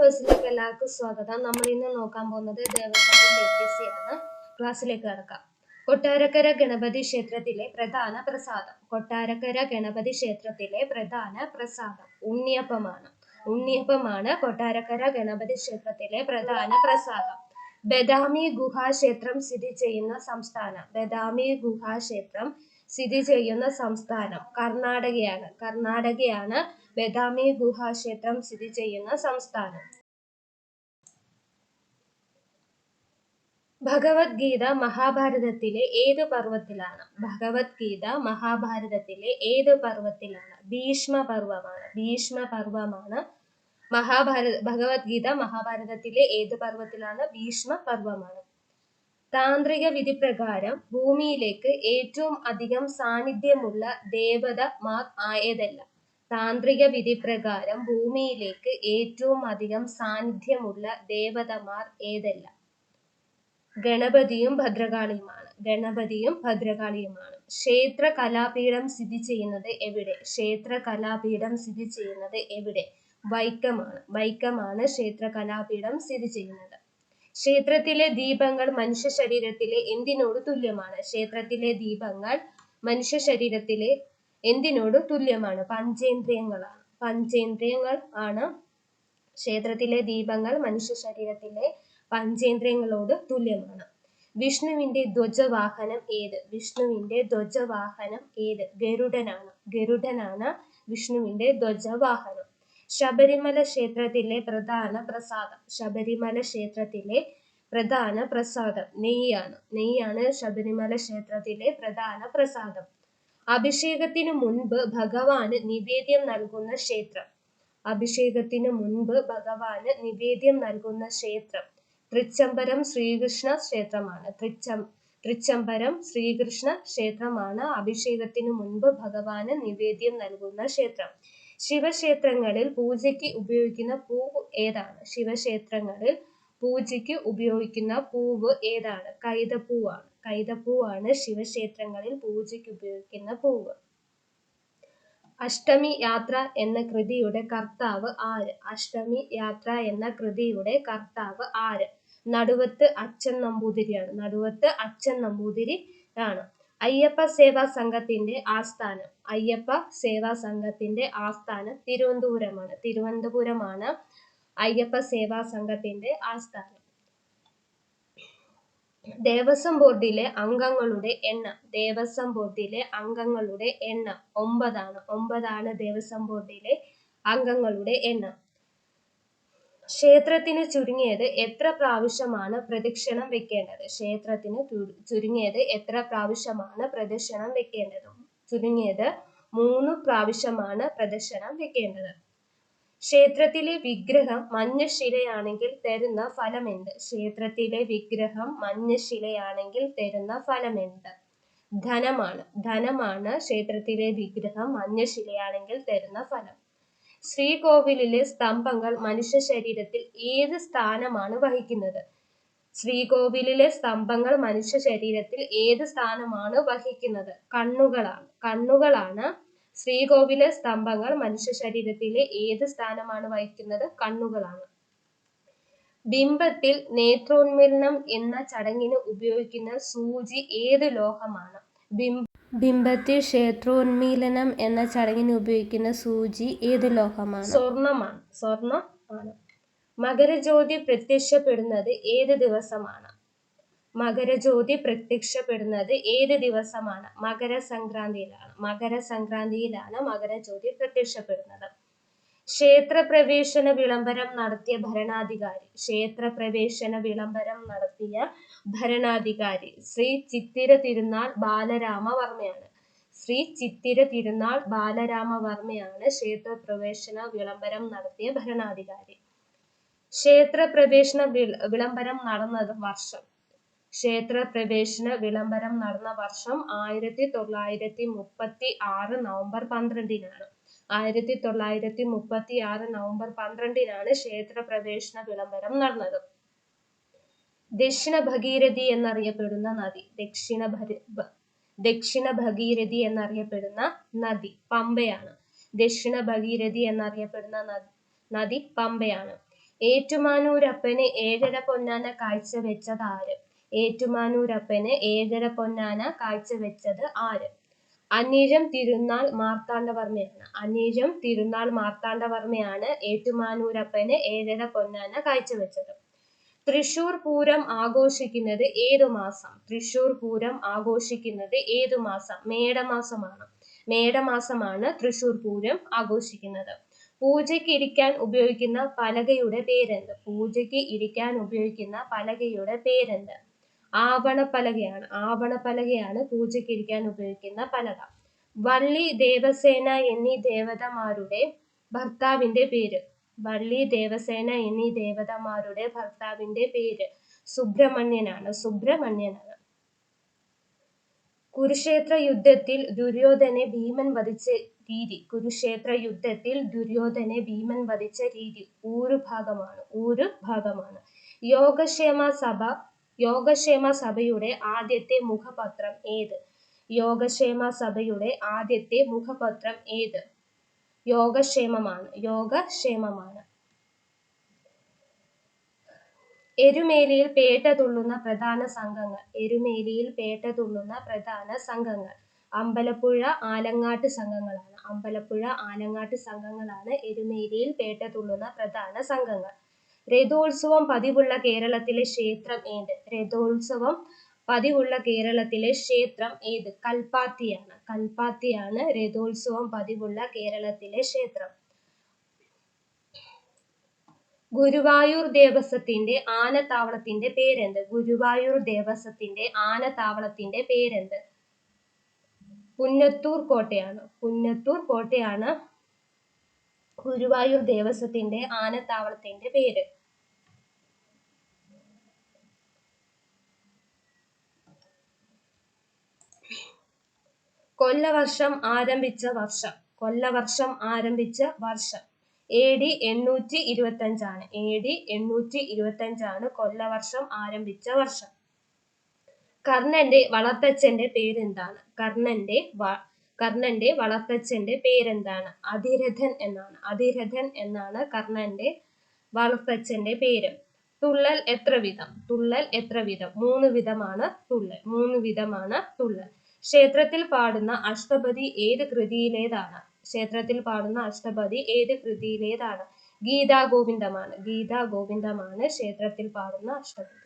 ക്ലാസ്സിലേക്ക് എല്ലാവർക്കും സ്വാഗതം. നമ്മൾ ഇന്ന് നോക്കാൻ പോകുന്നത് ദേവസ്വം ആണ്. ക്ലാസ്സിലേക്ക് കടക്കാം. കൊട്ടാരക്കര ഗണപതി ക്ഷേത്രത്തിലെ പ്രധാന പ്രസാദം. കൊട്ടാരക്കര ഗണപതി ക്ഷേത്രത്തിലെ പ്രധാന പ്രസാദം ഉണ്ണിയപ്പമാണ്. ഉണ്ണിയപ്പമാണ് കൊട്ടാരക്കര ഗണപതി ക്ഷേത്രത്തിലെ പ്രധാന പ്രസാദം. ബദാമി ഗുഹാക്ഷേത്രം സ്ഥിതി ചെയ്യുന്ന സംസ്ഥാനം. ബദാമി ഗുഹാക്ഷേത്രം സ്ഥിതി ചെയ്യുന്ന സംസ്ഥാനം കർണാടകയാണ്. കർണാടകയാണ് ബദാമി ഗുഹാക്ഷേത്രം സ്ഥിതി ചെയ്യുന്ന സംസ്ഥാനം. ഭഗവത്ഗീത മഹാഭാരതത്തിലെ ഏത് പർവത്തിലാണ്? ഭഗവത്ഗീത മഹാഭാരതത്തിലെ ഏത് പർവത്തിലാണ്? ഭീഷ്മ പർവമാണ് മഹാഭാരത ഭഗവത്ഗീത മഹാഭാരതത്തിലെ ഏത് പർവത്തിലാണ്? ഭീഷ്മ പർവമാണ് താന്ത്രിക വിധി പ്രകാരം ഭൂമിയിലേക്ക് ഏറ്റവും അധികം സാന്നിധ്യമുള്ള ദേവത മാർ ആയതല്ല. താന്ത്രിക വിധി പ്രകാരം ഭൂമിയിലേക്ക് ഏറ്റവും അധികം സാന്നിധ്യമുള്ള ദേവതമാർ ഏതെല്ലാം? ഗണപതിയും ഭദ്രകാളിയുമാണ്. ഗണപതിയും ഭദ്രകാളിയുമാണ്. ക്ഷേത്ര കലാപീഠം സ്ഥിതി ചെയ്യുന്നത് എവിടെ? ക്ഷേത്ര കലാപീഠം സ്ഥിതി ചെയ്യുന്നത് എവിടെ? വൈക്കമാണ്. വൈക്കമാണ് ക്ഷേത്ര കലാപീഠം സ്ഥിതി ചെയ്യുന്നത്. ക്ഷേത്രത്തിലെ ദീപങ്ങൾ മനുഷ്യ ശരീരത്തിലെ എന്തിനോട് തുല്യമാണ്? ക്ഷേത്രത്തിലെ ദീപങ്ങൾ മനുഷ്യ ശരീരത്തിലെ എന്തിനോട് തുല്യമാണ്? പഞ്ചേന്ദ്രിയങ്ങളാണ് പഞ്ചേന്ദ്രിയങ്ങൾ ആണ് ക്ഷേത്രത്തിലെ ദീപങ്ങൾ മനുഷ്യ ശരീരത്തിലെ പഞ്ചേന്ദ്രിയങ്ങളോട് തുല്യമാണ്. വിഷ്ണുവിന്റെ ധ്വജവാഹനം ഏത്? വിഷ്ണുവിന്റെ ധ്വജവാഹനം ഏത്? ഗരുഡനാണ്. ഗരുഡനാണ് വിഷ്ണുവിന്റെ ധ്വജവാഹനം. ശബരിമല ക്ഷേത്രത്തിലെ പ്രധാന പ്രസാദം. ശബരിമല ക്ഷേത്രത്തിലെ പ്രധാന പ്രസാദം നെയ്യാണ്. നെയ്യാണ് ശബരിമല ക്ഷേത്രത്തിലെ പ്രധാന പ്രസാദം. അഭിഷേകത്തിനു മുൻപ് ഭഗവാന് നിവേദ്യം നൽകുന്ന ക്ഷേത്രം. അഭിഷേകത്തിനു മുൻപ് ഭഗവാന് നിവേദ്യം നൽകുന്ന ക്ഷേത്രം തൃച്ചംബരം ശ്രീകൃഷ്ണ ക്ഷേത്രമാണ്. തൃച്ചം തൃച്ചംബരം ശ്രീകൃഷ്ണ ക്ഷേത്രമാണ് അഭിഷേകത്തിനു മുൻപ് ഭഗവാന് നിവേദ്യം നൽകുന്ന ക്ഷേത്രം. ശിവക്ഷേത്രങ്ങളിൽ പൂജയ്ക്ക് ഉപയോഗിക്കുന്ന പൂവ് ഏതാണ്? ശിവക്ഷേത്രങ്ങളിൽ പൂജയ്ക്ക് ഉപയോഗിക്കുന്ന പൂവ് ഏതാണ്? കൈതപ്പൂവാണ്. കൈതപ്പൂവാണ് ശിവക്ഷേത്രങ്ങളിൽ പൂജയ്ക്ക് ഉപയോഗിക്കുന്ന പൂവ്. അഷ്ടമി യാത്ര എന്ന കൃതിയുടെ കർത്താവ് ആര്? അഷ്ടമി യാത്ര എന്ന കൃതിയുടെ കർത്താവ് ആര്? നടുവത്ത് അച്ഛൻ നമ്പൂതിരിയാണ്. നടുവത്ത് അച്ഛൻ നമ്പൂതിരി ആണ്. അയ്യപ്പ സേവാ സംഘത്തിന്റെ ആസ്ഥാനം. അയ്യപ്പ സേവാ സംഘത്തിന്റെ ആസ്ഥാനം തിരുവനന്തപുരമാണ്. തിരുവനന്തപുരമാണ് അയ്യപ്പ സേവാ സംഘത്തിന്റെ ആസ്ഥാനം. ദേവസ്വം ബോർഡിലെ അംഗങ്ങളുടെ എണ്ണം ദേവസ്വം ബോർഡിലെ അംഗങ്ങളുടെ എണ്ണം ഒമ്പതാണ്. ഒമ്പതാണ് ദേവസ്വം ബോർഡിലെ അംഗങ്ങളുടെ എണ്ണം. ക്ഷേത്രത്തിന് ചുരുങ്ങിയത് എത്ര പ്രാവശ്യമാണ് പ്രദക്ഷിണം വെക്കേണ്ടത്? ക്ഷേത്രത്തിന് ചുരുങ്ങിയത് എത്ര പ്രാവശ്യമാണ് പ്രദക്ഷിണം വെക്കേണ്ടത്? ചുരുങ്ങിയത് മൂന്ന് പ്രാവശ്യമാണ് പ്രദക്ഷിണം വെക്കേണ്ടത്. ക്ഷേത്രത്തിലെ വിഗ്രഹം മഞ്ഞശിലയാണെങ്കിൽ തരുന്ന ഫലമെന്ത്? ക്ഷേത്രത്തിലെ വിഗ്രഹം മഞ്ഞശിലയാണെങ്കിൽ തരുന്ന ഫലമെന്ത്? ധനമാണ്. ധനമാണ് ക്ഷേത്രത്തിലെ വിഗ്രഹം മഞ്ഞശിലയാണെങ്കിൽ തരുന്ന ഫലം. ശ്രീകോവിലിലെ സ്തംഭങ്ങൾ മനുഷ്യ ശരീരത്തിൽ ഏത് സ്ഥാനമാണ് വഹിക്കുന്നത്? ശ്രീകോവിലിലെ സ്തംഭങ്ങൾ മനുഷ്യ ശരീരത്തിൽ ഏത് സ്ഥാനമാണ് വഹിക്കുന്നത്? കണ്ണുകളാണ്. കണ്ണുകളാണ് ശ്രീകോവിലെ സ്തംഭങ്ങൾ മനുഷ്യ ശരീരത്തിലെ ഏത് സ്ഥാനമാണ് വഹിക്കുന്നത്? കണ്ണുകളാണ്. ബിംബത്തിൽ നേത്രോന്മീലനം എന്ന ചടങ്ങിന് ഉപയോഗിക്കുന്ന സൂചി ഏത് ലോഹമാണ്? ബിംബ ബിംബത്തിൽ ക്ഷേത്രോന്മീലനം എന്ന ചടങ്ങിന് ഉപയോഗിക്കുന്ന സൂചി ഏത് ലോഹമാണ്? സ്വർണമാണ്. സ്വർണമാണ് ആണ്. മകരജ്യോതി പ്രത്യക്ഷപ്പെടുന്നത് ഏത് ദിവസമാണ്? മകരജ്യോതി പ്രത്യക്ഷപ്പെടുന്നത് ഏത് ദിവസമാണ്? മകരസംക്രാന്തിയിലാണ്. മകരസംക്രാന്തിയിലാണ് മകരജ്യോതി പ്രത്യക്ഷപ്പെടുന്നത്. ക്ഷേത്രപ്രവേശന വിളംബരം നടത്തിയ ഭരണാധികാരി ക്ഷേത്രപ്രവേശന വിളംബരം നടത്തിയ ഭരണാധികാരി ശ്രീ ചിത്തിര തിരുനാൾ ബാലരാമവർമ്മയാണ്. ശ്രീ ചിത്തിര തിരുനാൾ ബാലരാമവർമ്മയാണ് ക്ഷേത്രപ്രവേശന വിളംബരം നടത്തിയ ഭരണാധികാരി. ക്ഷേത്രപ്രവേശന വിളംബരം നടന്നത് വർഷം ക്ഷേത്രപ്രവേശന വിളംബരം നടന്ന വർഷം ആയിരത്തി തൊള്ളായിരത്തി മുപ്പത്തി ആറ് നവംബർ പന്ത്രണ്ടിനാണ്. ആയിരത്തി തൊള്ളായിരത്തി മുപ്പത്തി ആറ് നവംബർ പന്ത്രണ്ടിനാണ് ക്ഷേത്രപ്രവേശന വിളംബരം നടന്നത്. ദക്ഷിണ ഭഗീരഥി എന്നറിയപ്പെടുന്ന നദി ദക്ഷിണ ദക്ഷിണ ഭഗീരഥി എന്നറിയപ്പെടുന്ന നദി പമ്പയാണ്. ദക്ഷിണ ഭഗീരഥി എന്നറിയപ്പെടുന്ന നദി പമ്പയാണ്. ഏറ്റുമാനൂരപ്പന് ഏഴര പൊന്നാന കാഴ്ച വെച്ചത് ആര് ഏറ്റുമാനൂരപ്പന് ഏഴര പൊന്നാന കാഴ്ചവെച്ചത് ആര്? അനീഴം തിരുനാൾ മാർത്താണ്ഡവർമ്മയാണ്. അനീഴം തിരുനാൾ മാർത്താണ്ഡവർമ്മയാണ് ഏറ്റുമാനൂരപ്പന് ഏഴര പൊന്നാന കാഴ്ചവെച്ചത്. തൃശൂർ പൂരം ആഘോഷിക്കുന്നത് ഏതു മാസം? തൃശൂർ പൂരം ആഘോഷിക്കുന്നത് ഏതു മാസം? മേടമാസമാണ്. മേടമാസമാണ് തൃശൂർ പൂരം ആഘോഷിക്കുന്നത്. പൂജയ്ക്ക് ഇരിക്കാൻ ഉപയോഗിക്കുന്ന പലകയുടെ പേരെന്ത്? പൂജയ്ക്ക് ഇരിക്കാൻ ഉപയോഗിക്കുന്ന പലകയുടെ പേരെന്ത്? ആവണപ്പലകയാണ്. ആവണപ്പലകയാണ് പൂജയ്ക്ക് ഇരിക്കാൻ ഉപയോഗിക്കുന്ന പലക. വള്ളി ദേവസേന എന്നീ ദേവതമാരുടെ ഭർത്താവിന്റെ പേര്. വള്ളി ദേവസേന എന്നീ ദേവതമാരുടെ ഭർത്താവിന്റെ പേര് സുബ്രഹ്മണ്യനാണ്. സുബ്രഹ്മണ്യനാണ്. കുരുക്ഷേത്ര യുദ്ധത്തിൽ ദുര്യോധനെ ഭീമൻ വധിച്ച രീതി. കുരുക്ഷേത്ര യുദ്ധത്തിൽ ദുര്യോധനെ ഭീമൻ വധിച്ച രീതി. ഊരു ഭാഗമാണ് ഊരു ഭാഗമാണ് യോഗക്ഷേമ സഭ യോഗക്ഷേമ സഭയുടെ ആദ്യത്തെ മുഖപത്രം ഏത്? യോഗക്ഷേമ സഭയുടെ ആദ്യത്തെ മുഖപത്രം ഏത്? യോഗക്ഷേമമാണ്. യോഗക്ഷേമമാണ്. എരുമേലിയിൽ പേട്ട തുള്ളുന്ന പ്രധാന സംഘങ്ങൾ. എരുമേലിയിൽ പേട്ട തുള്ളുന്ന പ്രധാന സംഘങ്ങൾ. അമ്പലപ്പുഴ ആലങ്ങാട്ട് സംഘങ്ങളാണ്. അമ്പലപ്പുഴ ആലങ്ങാട്ട് സംഘങ്ങളാണ് എരുമേലിയിൽ പേട്ട തുള്ളുന്ന പ്രധാന സംഘങ്ങൾ. രഥോത്സവം പതിവുള്ള കേരളത്തിലെ ക്ഷേത്രം ഏത്? രഥോത്സവം പതിവുള്ള കേരളത്തിലെ ക്ഷേത്രം ഏത്? കൽപ്പാത്തിയാണ്. കൽപ്പാത്തിയാണ് രഥോത്സവം പതിവുള്ള കേരളത്തിലെ ക്ഷേത്രം. ഗുരുവായൂർ ദേവസ്വത്തിന്റെ ആനത്താവളത്തിന്റെ പേരെന്ത്? ഗുരുവായൂർ ദേവസ്വത്തിന്റെ ആനത്താവളത്തിന്റെ പേരെന്ത്? പുന്നത്തൂർ കോട്ടയാണ്. പുന്നത്തൂർ കോട്ടയാണ് ഗുരുവായൂർ ദേവസ്വത്തിന്റെ ആനത്താവളത്തിന്റെ പേര്. കൊല്ലവർഷം ആരംഭിച്ച വർഷം. കൊല്ലവർഷം ആരംഭിച്ച വർഷം. എ ഡി എണ്ണൂറ്റി ഇരുപത്തി അഞ്ചാണ് എ ഡി എണ്ണൂറ്റി ഇരുപത്തി അഞ്ചാണ് കൊല്ലവർഷം ആരംഭിച്ച വർഷം. കർണന്റെ വളർത്തച്ഛന്റെ പേരെന്താണ്? കർണന്റെ കർണന്റെ വളർത്തച്ഛന്റെ പേരെന്താണ്? അതിരഥൻ എന്നാണ്. അതിരഥൻ എന്നാണ് കർണന്റെ വളർത്തച്ഛന്റെ പേര്. തുള്ളൽ എത്ര വിധം തുള്ളൽ എത്ര വിധം മൂന്ന് വിധമാണ് തുള്ളൽ. മൂന്ന് വിധമാണ് തുള്ളൽ. ക്ഷേത്രത്തിൽ പാടുന്ന അഷ്ടപതി ഏത് കൃതിയിലേതാണ്? ക്ഷേത്രത്തിൽ പാടുന്ന അഷ്ടപതി ഏത് കൃതിയിലേതാണ്? ഗീതാ ഗോവിന്ദമാണ്. ഗീതാ ഗോവിന്ദമാണ് ക്ഷേത്രത്തിൽ പാടുന്ന അഷ്ടപതി.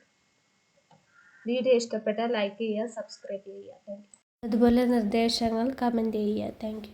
വീഡിയോ ഇഷ്ടപ്പെട്ടാൽ ലൈക്ക് ചെയ്യുക സബ്സ്ക്രൈബ് ചെയ്യുക. അതുപോലെ നിർദ്ദേശങ്ങൾ കമന്റ് ചെയ്യുക. താങ്ക്